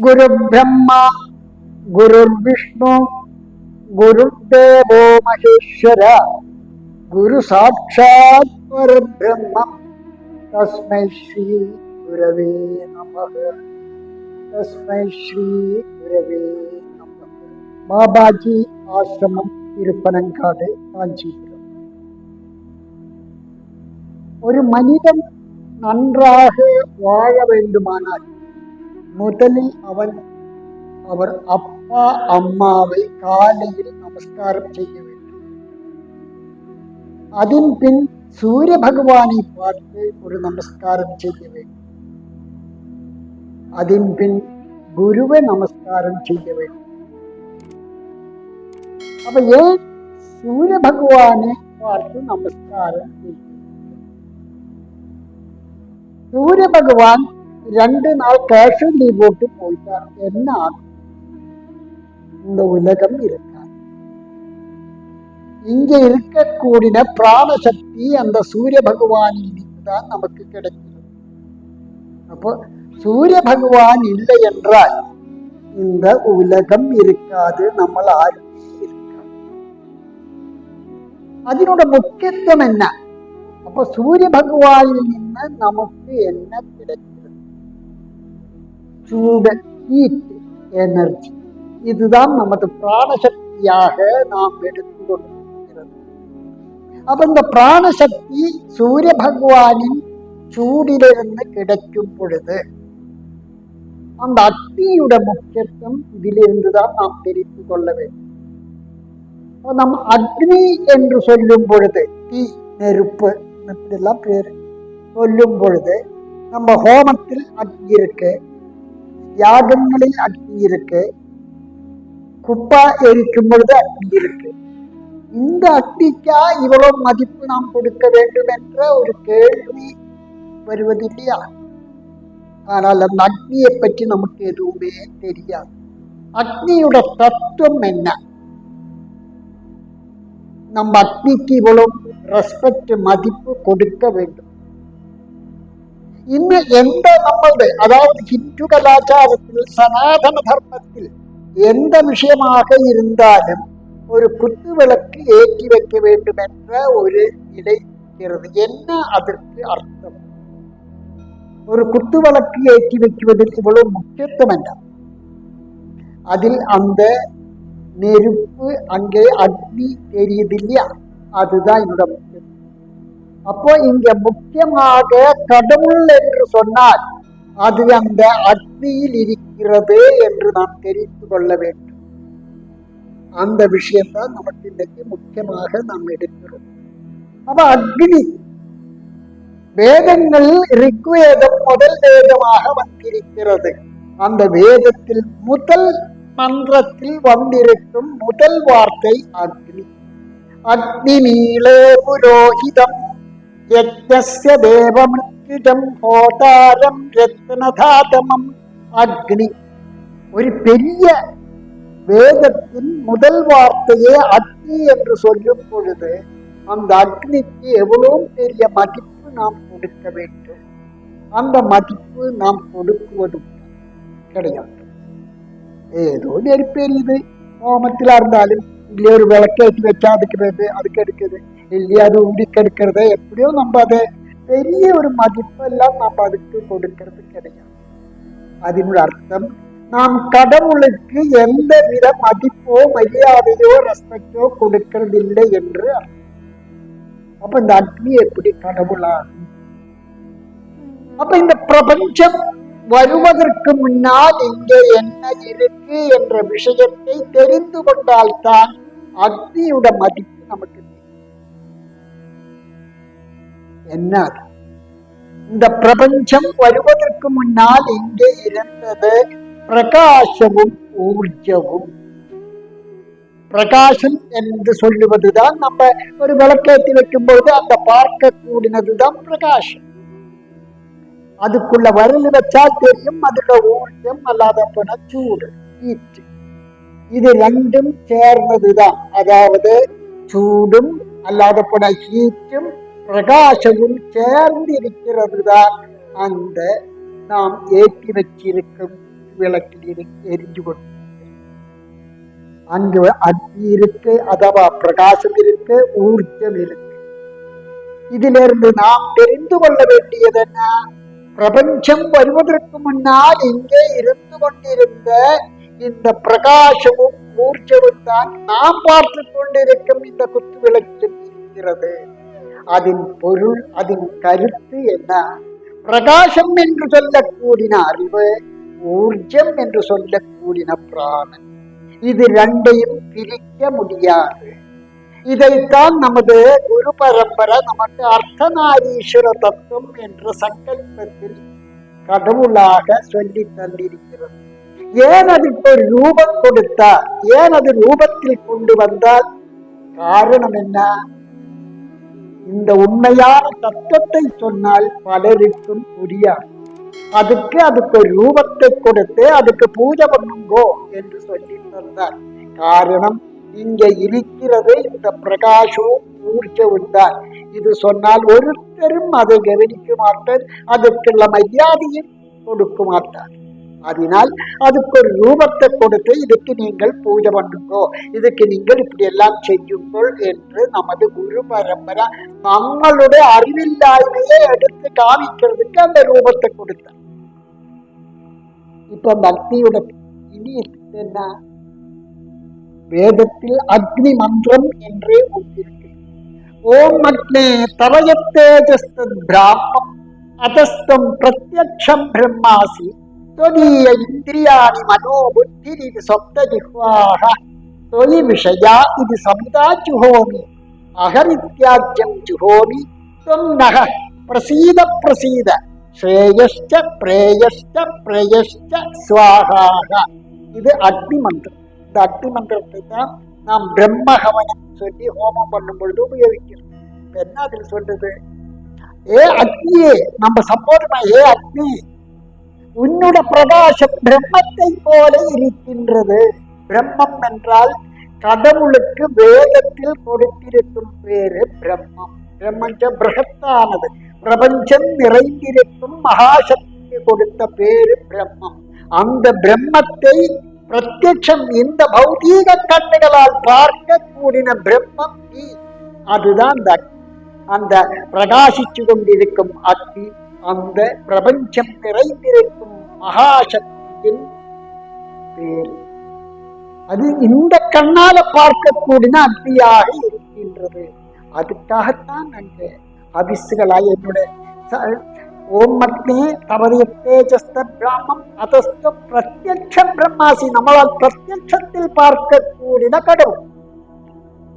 குரு பிரம்மா குரு விஷ்ணு குரு தேவோ மகேஸ்வர குரு சாட்சாத் பரபிரம்மம் தஸ்மை ஸ்ரீ குரவே நமக தஸ்மை ஸ்ரீ குரவே நமக பாபாஜி ஆசிரமம் திருப்பனங்காடு காஞ்சிபுரம் ஒரு முதலில் அவன் அவர் அப்பா அம்மாவை காலையில் நமஸ்காரம் செய்ய வேண்டும் அதன் பின் சூரிய பகவானை பார்த்து ஒரு நமஸ்காரம் செய்ய வேண்டும் அதன் பின் குருவை நமஸ்காரம் செய்ய வேண்டும் அப்ப ஏன் சூரிய பகவானை பார்த்து நமஸ்காரம் செய்ய சூரிய பகவான் ரெண்டு நாள் கேஷுவல் லீவ் போட்டு போயிட்டார் என்ன ஆகும் இந்த உலகம் இருக்காது இங்க இருக்கக்கூடிய பிராணசக்தி அந்த சூரிய பகவானில் தான் நமக்கு கிடைக்கிறது அப்போ சூரிய பகவான் இல்லை என்றால் இந்த உலகம் இருக்காது நம்ம ஆருமே இருக்காது அதனோட முக்கியத்துவம் என்ன அப்ப சூரிய பகவானில் നിന്ന് நமக்கு என்ன கிடைக்கிறது சூடு ஹீட் எனர்ஜி இதுதான் நமது பிராணசக்தியாக நாம் எடுத்துக்கொண்டிருக்கிறது அப்ப இந்த பிராணசக்தி சூரிய பகவானின் சூடிலிருந்து கிடைக்கும் பொழுது அந்த அக்னியோட முக்கியத்துவம் இதிலிருந்து தான் நாம் தெரிந்து கொள்ள வேண்டும் அப்ப நம் அக்னி என்று சொல்லும் பொழுது தீ நெருப்பு இப்படிலாம் பேர் சொல்லும் பொழுது நம்ம ஹோமத்தில் அக்னி இருக்கு யாகங்களில் அக்னி இருக்கு. குப்பா எரிக்கும் பொழுது அக்னி இருக்கு. இந்த அக்னிக்கா இவ்வளவு மதிப்பு நாம் கொடுக்க வேண்டும் என்ற ஒரு கேள்வி வருவது இல்லையா ஆனால் அந்த அக்னியை பற்றி நமக்கு எதுவுமே தெரியாது. அக்னியோட தத்துவம் என்ன? நம்ம அக்னிக்கு இவ்வளவு ரெஸ்பெக்ட் மதிப்பு கொடுக்க வேண்டும். இன்னும் எந்த நம்மளுடைய அதாவது ஹிந்து கலாச்சாரத்தில் சனாதன தர்மத்தில் எந்த விஷயமாக இருந்தாலும் ஒரு குத்து விளக்கு ஏற்றி வைக்க வேண்டும் என்ற ஒரு நிலை இருக்கிறது என்ன அதற்கு அர்த்தம் ஒரு குத்து விளக்கு ஏற்றி வைக்குவதில் இவ்வளவு முக்கியத்துவம் என்ன அதில் அந்த நெருப்பு அங்கே அக்னி தெரியுது இல்லையா அதுதான் என்னோட முக்கியம் அப்போ இங்க முக்கியமாக கடவுள் என்று சொன்னால் அது அந்த அக்னியில் இருக்கிறது என்று நாம் தெரிந்து கொள்ள வேண்டும். அந்த விஷயம்தான் நமக்கு இன்னைக்கு முக்கியமாக நாம் எடுக்கிறோம். அப்ப அக்னி வேதங்கள் ரிக்வேதம் முதல் வேதமாக வந்திருக்கிறது. அந்த வேதத்தில் முதல் மன்றத்தில் வந்திருக்கும் முதல் வார்த்தை அக்னி. அக்னி நீளே புரோஹிதம். யஜ்ஞஸ்ய தேவமிருஜம் ஹோதாரம் ரத்னதாதமம் அக்னி ஒரு பெரிய வேதத்தின் முதல் வார்த்தையே அக்னி என்று சொல்லும் பொழுது அந்த அக்னிக்கு எவ்வளோ பெரிய மதிப்பு நாம் கொடுக்க வேண்டும் அந்த மதிப்பு நாம் கொடுக்குவது கிடையாது ஏதோ நெருப்பெரியுது ஹோமத்தில் இருந்தாலும் இல்லையே ஒரு விளக்கேற்றி வச்சா அதுக்கு அதுக்கு எடுக்குது இல்லையா அது உடிக்கெடுக்கிறது எப்படியோ நம்ம அதை பெரிய ஒரு மதிப்பெல்லாம் நம்ம அதுக்கு கொடுக்கறது கிடையாது. அதனுடைய அர்த்தம் நாம் கடவுளுக்கு எந்த வித மதிப்போ மரியாதையோ ரெஸ்பெக்டோ கொடுக்கறது இல்லை என்று அப்ப இந்த அக்னி எப்படி கடவுளாகும் அப்ப இந்த பிரபஞ்சம் வருவதற்கு முன்னால் இங்கே என்ன இருக்கு என்ற விஷயத்தை தெரிந்து கொண்டால்தான் அக்னியோட மதிப்பு நமக்கு தெரியும். என்ன இந்த பிரபஞ்சம் வருவதற்கு முன்னால் இங்கே இருந்தது பிரகாசமும் ஊர்ஜவும் பிரகாசம் என்று சொல்லுவதுதான் நம்ம ஒரு விளக்கேற்றி வைக்கும்போது அந்த பார்க்க கூடினதுதான் பிரகாசம் அதுக்குள்ள வரல் வச்சா தெரியும் அதுல ஊர்ஜம் அல்லாத போன சூடு heat. இது ரெண்டும் சேர்ந்ததுதான் அதாவது சூடும் அல்லாத போன ஹீட்டும் பிரகாசமும் சேர்ந்து இருக்கிறது தான் அந்த நாம் ஏற்றி வச்சிருக்கும் விளக்கில் எரிஞ்சு கொண்டு அங்கு அக்னி இருக்கு அதவா பிரகாசம் இருக்கு ஊர்ஜம் இருக்கு. இதிலிருந்து நாம் தெரிந்து கொள்ள வேண்டியது என்ன? பிரபஞ்சம் வருவதற்கு முன்னால் இங்கே இருந்து கொண்டிருந்த இந்த பிரகாசமும் ஊர்ஜமும் தான் நாம் பார்த்து கொண்டிருக்கும் இந்த குத்து விளக்கில் இருக்கிறது. அதன் பொருள் அதன் கருத்து என்ன? பிரகாசம் என்று சொல்லக்கூடின அறிவு ஊர்ஜம் என்று சொல்லக்கூடின பிராணன். இது ரெண்டையும் பிரிக்க முடியாது. இதைத்தான் நமது குரு பரம்பரை நமக்கு அர்த்தநாரீஸ்வர தத்துவம் என்ற சங்கல்பத்தில் கடவுளாக சொல்லி தந்திருக்கிறது. ஏன் அதுக்கு ஒரு ரூபம் கொடுத்தார்? ஏன் அது ரூபத்தில் கொண்டு வந்தால் காரணம் என்ன? இந்த உண்மையான தத்துவத்தை சொன்னால் பலருக்கும் புரியாது. அதுக்கு அதுக்கு ரூபத்தை கொடுத்து அதுக்கு பூஜை பண்ணுங்கோ என்று சொல்லி தந்தார். காரணம் இங்க இருக்கிறது இந்த பிரகாசமும் ஊர்ஜவும் தான் இது சொன்னால் ஒருத்தரும் அதை கவனிக்க மாட்டார் அதற்குள்ள மரியாதையும் கொடுக்க மாட்டார். அதனால் அதுக்கு ஒரு ரூபத்தை கொடுத்து இதுக்கு நீங்கள் பூஜை பண்ணுங்கோ இதுக்கு நீங்கள் இப்படி எல்லாம் செய்யுங்கள் என்று நமது குரு பரம்பரா நம்மளுடைய அறிவில்லாய்மையை எடுத்து காமிக்கிறதுக்கு அந்த ரூபத்தை கொடுத்தார். இப்ப பக்தியோட இனி என்ன? வேதத்தில் அக்னி மந்திரம் என்றே ஒன்றிருக்கு ஓம் அக்னே தவயத்தேஜஸ்தத் பிராமம் அதஸ்தம் பிரத்யக்ஷம் பிரம்மாசி त्वदीय इन्द्रियाणि मनो बुद्धिरिति सप्तजिह्वाः त्वयि विषया इति समिता जुहोमि अहरित्याज्यं जुहोमि त्वं नः प्रसीद प्रसीद ஸ்ரேயஷ்ட பிரேயஷ்ட பிரயஷ்ட ஸ்வாகாக இது அக்னி மந்திரம் இந்த அக்னி மந்திரத்தை தான் நாம் பிரம்ம ஹவனம் சொல்லி ஹோமம் பண்ணும் பொழுது உபயோகிக்கிறோம் இப்ப என்ன அதில் சொல்றது ஏ அக்னியே நம்ம சம்போதமா ஏ அக்னி உன்னோட பிரகாசம் பிரம்மத்தை போல இருக்கின்றது. பிரம்மம் என்றால் கடவுளுக்கு வேதத்தில் கொடுத்திருக்கும் பேரு பிரம்மம். பிரம்மஞ்ச பிரகத்தானது. பிரபஞ்சம் நிறைந்திருக்கும் மகாசக்தி கொடுத்த பேரு பிரம்மம். அந்த பிரம்மத்தை பிரத்யட்சம் இந்த பௌதீக கண்ணுகளால் பார்க்க கூடின பிரம்மம் நீ. அதுதான் அந்த அந்த பிரகாசிச்சு கொண்டிருக்கும் அக்னி. அந்த பிரபஞ்சம் நிறைந்திருக்கும் மகாசக்தியின் பேர். அது இந்த கண்ணால பார்க்கக்கூடிய அக்னியாக இருக்கின்றது. அதுக்காகத்தான் அந்த அபிசுகளாய் என்னுடைய ச- ஓம் அக்னி தவறிய தேஜஸ்த பிராமம் அதஸ்த பிரத்யக்ஷ பிரம்மாசி நம்மளால் பிரத்யட்சத்தில் பார்க்கக்கூடிய கடவுள்.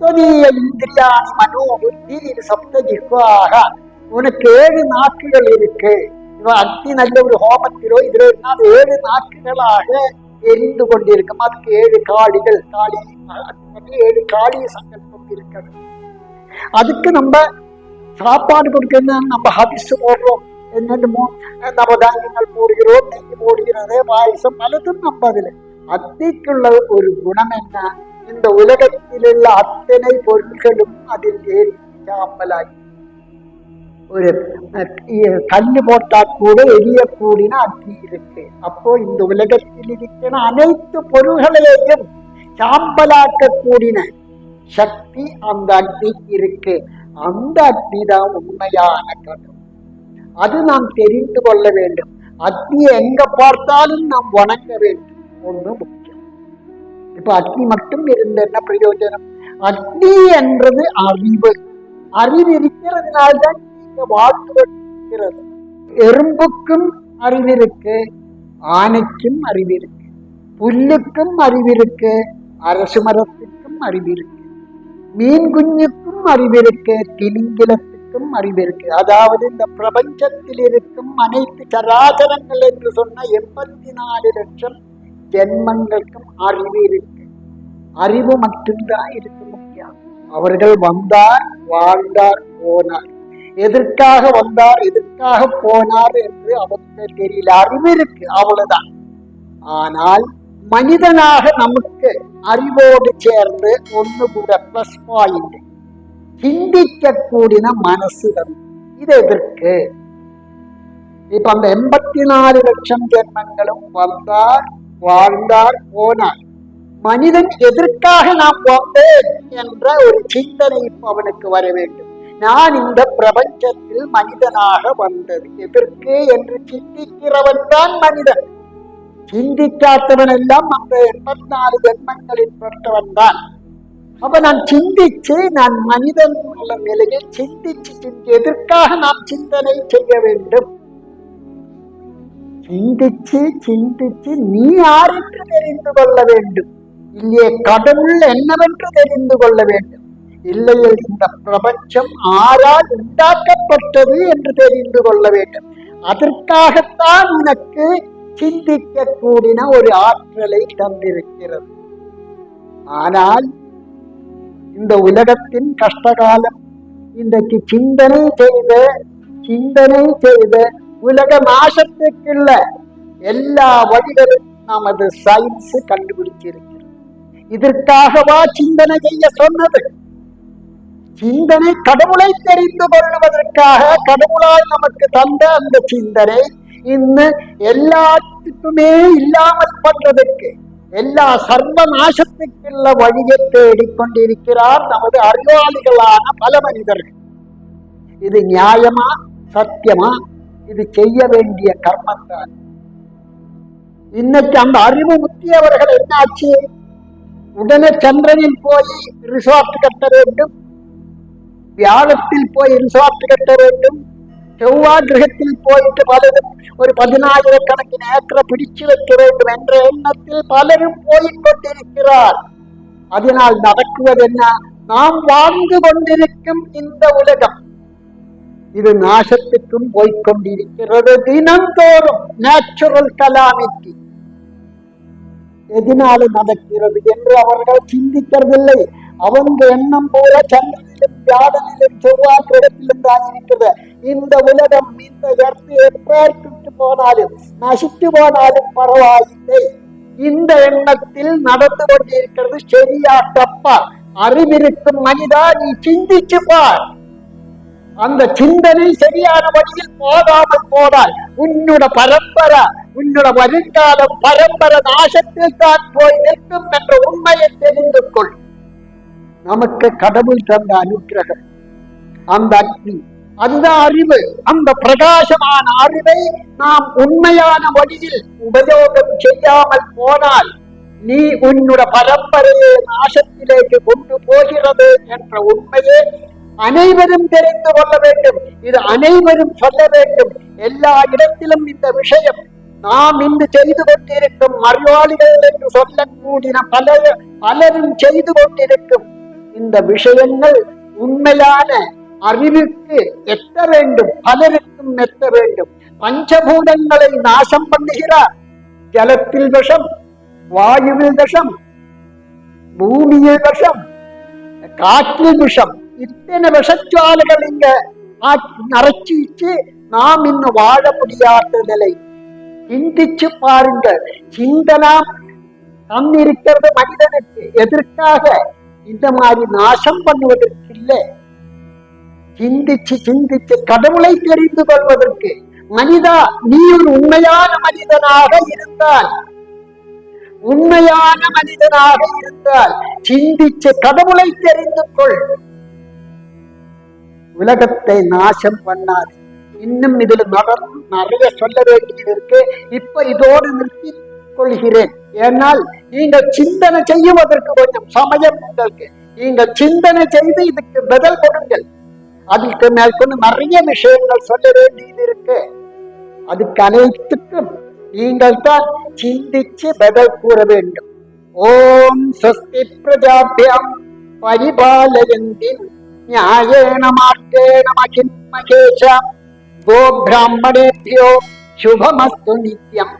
இந்திரியாணி மனோபுத்தி இது சப்த ஜிஹ்வாக. உனக்கு ஏழு நாக்குகள் இருக்கு. இவன் அக்னி நல்ல ஒரு ஹோமத்திலோ இதுல இருந்தா ஏழு நாக்குகளாக எரிந்து கொண்டிருக்கும். அதுக்கு ஏழு காளிகள் காளி ஏழு காளி சங்கல்பம் இருக்கிறது. அதுக்கு நம்ம சாப்பாடு கொடுக்கணும் நம்ம ஹபிஸ் போடுறோம். என்னென்னமோ நவதானியங்கள் போடுகிறோம் நெய் போடுகிறது பாயசம் பலதும் நம்ம அதுல. அத்திக்குள்ள ஒரு குணம் என்ன? இந்த உலகத்தில் உள்ள அத்தனை பொருட்களும் அதில் ஏறி சாம்பலாகி ஒரு கல் போட்டால் கூட எரியக்கூடிய அக்னி இருக்கு. அப்போ இந்த உலகத்தில் இருக்கிற அனைத்து பொருள்களையும் சாம்பலாக்கக்கூடின சக்தி அந்த அக்னிக்கு இருக்கு. அந்த அக்னி தான் உண்மையான கடவுள் அது நாம் தெரிந்து கொள்ள வேண்டும். அக்னியை எங்க பார்த்தாலும் நாம் வணங்க வேண்டும். ஒண்ணு முக்கியம். இப்ப அக்னி மட்டும் இருந்த என்ன பிரயோஜனம்? அக்னி என்றது அறிவு. அறிவு இருக்கிறதுனால்தான் நீங்க எறும்புக்கும் அறிவிருக்கு ஆனைக்கும் அறிவிருக்கு புல்லுக்கும் அறிவிருக்கு அரசு மரத்துக்கும் அறிவிருக்கு மீன் குஞ்சுக்கும் அறிவிருக்கு திமிங்கிலத்துக்கும் அறிவிருக்கு. அதாவது இந்த பிரபஞ்சத்தில் இருக்கும் அனைத்து சராசரங்கள் என்று சொன்ன எண்பத்தி நாலு லட்சம் ஜென்மங்களுக்கும் அறிவு இருக்கு. அறிவு மட்டும்தான் இருக்கு முக்கியம். அவர்கள் வந்தார் வாழ்ந்தார் போனார். எதற்காக வந்தார் எதற்காக போனார் என்று அவருக்கு தெரியல. அறிவு இருக்கு அவ்வளவுதான். ஆனால் மனிதனாக நமக்கு அறிவோடு சேர்ந்து ஒன்று கூட பிளஸ் பாயிண்ட் சிந்திக்க கூடின மனசு தரும் இது எதற்கு? இப்ப அந்த எண்பத்தி நாலு லட்சம் ஜென்மங்களும் வந்தார் வாழ்ந்தார் போனார். மனிதன் எதற்காக நான் வந்தேன் என்ற ஒரு சிந்தனை இப்ப அவனுக்கு வர வேண்டும். நான் இந்த பிரபஞ்சத்தில் மனிதனாக வந்தது. எதற்கு என்று சிந்திக்கிறவன் தான் மனிதன். சிந்திக்காதவன் எல்லாம் அந்த எண்பத்தி நாலு ஜென்மங்களில் பெற்றவன் தான் அப்ப நான் சிந்திச்சு நான் மனிதன் உள்ள நிலையில் சிந்திச்சு சிந்தி எதற்காக நாம் சிந்தனை செய்ய வேண்டும்? சிந்திச்சு சிந்திச்சு நீ யார் என்று தெரிந்து கொள்ள வேண்டும். இல்லையே கடவுள் என்னவென்று தெரிந்து கொள்ள வேண்டும். இல்லையில் இந்த பிரபஞ்சம் ஆறால் உண்டாக்கப்பட்டது என்று தெரிந்து கொள்ள வேண்டும். அதற்காகத்தான் உனக்கு சிந்திக்க கூடின ஒரு ஆற்றலை தந்திருக்கிறது. ஆனால் இந்த உலகத்தின் கஷ்டகாலம் இன்றைக்கு சிந்தனை செய்த சிந்தனை செய்த உலக நாசத்துக்குள்ள எல்லா வழிகளும் நமது சயின்ஸ் கண்டுபிடிச்சிருக்கிறது இதற்காகவா சிந்தனை செய்ய சொன்னது? சிந்தனை கடவுளை தெரிந்து கொள்வதற்காக கடவுளால் நமக்கு தந்த அந்த சிந்தனை இன்னும் எல்லாத்துக்குமே இல்லாமல் பண்றதற்கு எல்லா சர்வ நாசத்துக்குள்ள வழியை தேடிக்கொண்டிருக்கிறார் நமது அறிவாளிகளான பல மனிதர்கள். இது நியாயமா சத்தியமா? இது செய்ய வேண்டிய கர்மந்தான் இன்னைக்கு அந்த அறிவு முத்தியவர்கள் என்னாச்சு? உடனே சந்திரனில் போய் ரிசார்ட் கட்ட வேண்டும். வியாழத்தில் போய் ரிசார்ட் கட்ட வேண்டும். செவ்வாய் கிரகத்தில் போயிட்டு பலரும் ஒரு பதினாயிரக்கணக்கின் ஏக்கரை பிடிச்சு வைக்க வேண்டும் என்ற எண்ணத்தில் பலரும் போய்க் கொண்டிருக்கிறார். அதனால் நடக்குவது என்ன? நாம் வாழ்ந்து கொண்டிருக்கும் இந்த உலகம். இது நாசத்துக்கும் போய்கொண்டிருக்கிறது தினந்தோறும் நேச்சுரல் கலாமிட்டி எதனால நடக்கிறது என்று அவர்கள் சிந்திக்கிறதில்லை அவங்க எண்ணம் போல சந்திர வியாழனிலும் செவ்வாய் இந்த உலகம் இந்த எர்த்து போனாலும் நசித்து போனாலும் பரவாயில்லை. இந்த எண்ணத்தில் நடந்து கொண்டிருக்கிறது சரியா தப்பா. அறிவிருக்கும் மனிதா நீ சிந்திச்சு பார். அந்த சிந்தனை சரியான வழியில் போகாமல் போனால் உன்னோட பரம்பரை உன்னோட வருங்காலம் பரம்பரை நாசத்தில் தான் போய் நிற்கும் என்ற உண்மையை தெரிந்து கொள். நமக்கு கடவுள் தந்த அனுகிரகம் அந்த அக்னி அந்த அறிவு அந்த பிரகாசமான அறிவை நாம் உண்மையான வழியில் உபயோகம் செய்யாமல் போனால் நீ உன்னோட பரம்பரையை நாசத்திலேக்கு கொண்டு போகிறது என்ற உண்மையை அனைவரும் தெரிந்து கொள்ள வேண்டும். இது அனைவரும் சொல்ல வேண்டும். எல்லா இடத்திலும் இந்த விஷயம் நாம் இன்று செய்து கொண்டிருக்கும் அறிவாளிகள் என்று சொல்லக்கூடிய பல பலரும் செய்து கொண்டிருக்கும் இந்த விஷயங்கள் உண்மையான அறிவுக்கு எத்த வேண்டும் பலருக்கும் எத்த வேண்டும். பஞ்சபூதங்களை நாசம் பண்ணுகிறார். ஜலத்தில் விஷம் வாயுவில் விஷம் பூமியில் விஷம் காற்றில் விஷம். இத்தனை விஷஜாலைகள் இங்க அரைச்சிச்சு நாம் இன்னும் வாழ முடியாத நிலை. சிந்திச்சு பாருங்கள். சிந்தனம் தம் இருக்கிறது மனிதனுக்கு எதற்காக? இந்த மாதிரி நாசம் பண்ணுவதற்கு இல்லை சிந்திச்சு சிந்திச்சு கடவுளை தெரிந்து கொள்வதற்கு மனிதா நீ ஒரு உண்மையான மனிதனாக இருந்தால் உண்மையான மனிதனாக இருந்தால் சிந்திச்சு கடவுளை தெரிந்து கொள். உலகத்தை நாசம் பண்ணாது. இன்னும் இதுல நடந்து நிறைய சொல்ல வேண்டியது இருக்கு. இப்ப இதோடு நிறுத்தி கொள்கிறேன் ஏனால் நீங்கள் சிந்தனை செய்யுவதற்கு கொஞ்சம் சமயம் உங்களுக்கு. நீங்கள் சிந்தனை செய்து இதுக்கு பதில் கொடுங்கள். அதுக்கு மேற்கொண்டு நிறைய விஷயங்கள் சொல்ல வேண்டியது இருக்கு. அதுக்கு அனைத்துக்கும் நீங்கள் தான் சிந்திச்சு பதில் கூற வேண்டும். ஓம் சஸ்தி பிரஜாபியம் பரிபாலயந்தி நியாயேன மார்க்கேண மகிம் மகேஷம். கோ சுபமஸ்து நித்யம்.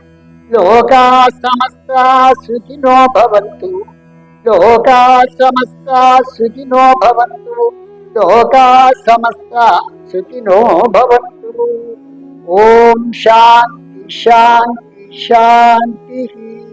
లోకా సమస్తా శృతినో భవంతు. లోకా సమస్తా శృతినో భవంతు. లోకా సమస్తా శృతినో భవంతు. ఓం శాంతి శాంతి శాంతి.